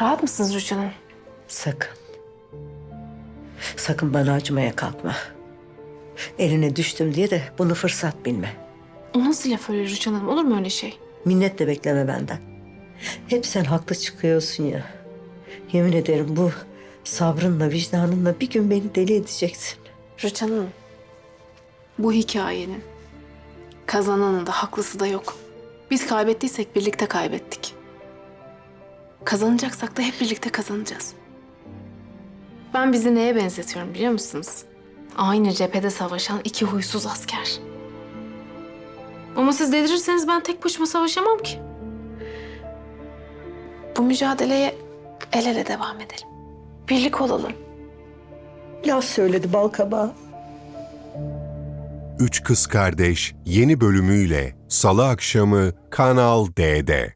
Rahat mısınız Rüçhan Hanım? Sakın. Sakın bana acımaya kalkma. Eline düştüm diye de bunu fırsat bilme. O nasıl laf öyle Rüçhan Hanım? Olur mu öyle şey? Minnet de bekleme benden. Hep sen haklı çıkıyorsun ya. Yemin ederim bu sabrınla, vicdanınla bir gün beni deli edeceksin. Rüçhan Hanım. Bu hikayenin kazananı da haklısı da yok. Biz kaybettiysek birlikte kaybettik. Kazanacaksak da hep birlikte kazanacağız. Ben bizi neye benzetiyorum biliyor musunuz? Aynı cephede savaşan iki huysuz asker. Ama siz delirirseniz ben tek başıma savaşamam ki. Bu mücadeleye el ele devam edelim. Birlik olalım. Laf söyledi bal kabağı. Üç Kız Kardeş yeni bölümüyle Salı akşamı Kanal D'de.